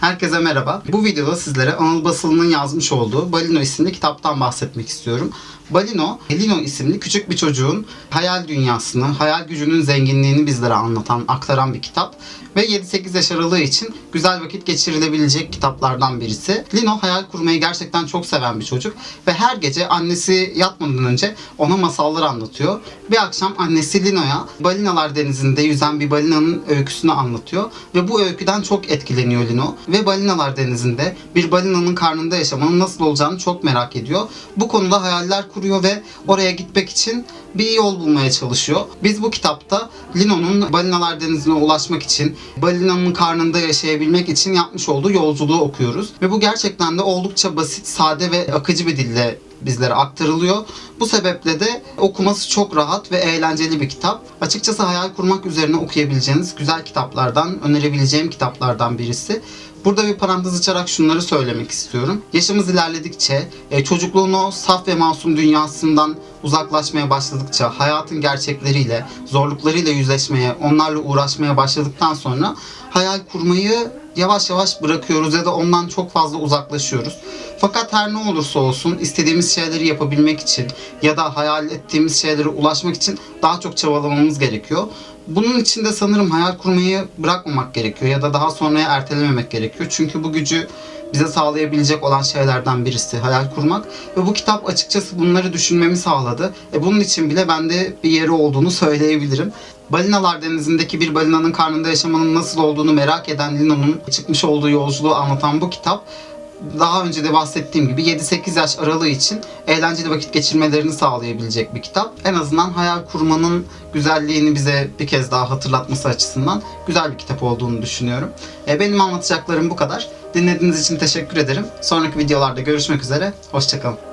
Herkese merhaba. Bu videoda sizlere Anıl Basılı'nın yazmış olduğu Balino isimli kitaptan bahsetmek istiyorum. Balino, Lino isimli küçük bir çocuğun hayal dünyasını, hayal gücünün zenginliğini bizlere anlatan, aktaran bir kitap. Ve 7-8 yaş aralığı için güzel vakit geçirilebilecek kitaplardan birisi. Lino hayal kurmayı gerçekten çok seven bir çocuk. Ve her gece annesi yatmadan önce ona masallar anlatıyor. Bir akşam annesi Lino'ya balinalar denizinde yüzen bir balinanın öyküsünü anlatıyor. Ve bu öyküden çok etkileniyor Lino. Ve balinalar denizinde bir balinanın karnında yaşamanın nasıl olacağını çok merak ediyor. Bu konuda hayaller kuruyor ve oraya gitmek için bir yol bulmaya çalışıyor. Biz bu kitapta Lino'nun balinalar denizine ulaşmak için, balinanın karnında yaşayabilmek için yapmış olduğu yolculuğu okuyoruz. Ve bu gerçekten de oldukça basit, sade ve akıcı bir dille bizlere aktarılıyor. Bu sebeple de okuması çok rahat ve eğlenceli bir kitap. Açıkçası hayal kurmak üzerine okuyabileceğiniz güzel kitaplardan, önerebileceğim kitaplardan birisi. Burada bir parantez açarak şunları söylemek istiyorum. Yaşımız ilerledikçe, e, çocukluğun o saf ve masum dünyasından uzaklaşmaya başladıkça, hayatın gerçekleriyle, zorluklarıyla yüzleşmeye, onlarla uğraşmaya başladıktan sonra hayal kurmayı yavaş yavaş bırakıyoruz ya da ondan çok fazla uzaklaşıyoruz. Fakat her ne olursa olsun istediğimiz şeyleri yapabilmek için ya da hayal ettiğimiz şeylere ulaşmak için daha çok çabalamamız gerekiyor. Bunun için de sanırım hayal kurmayı bırakmamak gerekiyor ya da daha sonraya ertelememek gerekiyor. Çünkü bu gücü bize sağlayabilecek olan şeylerden birisi hayal kurmak ve bu kitap açıkçası bunları düşünmemi sağladı. E bunun için bile bende bir yeri olduğunu söyleyebilirim. Balinalar denizindeki bir balinanın karnında yaşamanın nasıl olduğunu merak eden Lino'nun çıkmış olduğu yolculuğu anlatan bu kitap daha önce de bahsettiğim gibi 7-8 yaş aralığı için eğlenceli vakit geçirmelerini sağlayabilecek bir kitap. En azından hayal kurmanın güzelliğini bize bir kez daha hatırlatması açısından güzel bir kitap olduğunu düşünüyorum. E, benim anlatacaklarım bu kadar. Dinlediğiniz için teşekkür ederim. Sonraki videolarda görüşmek üzere. Hoşçakalın.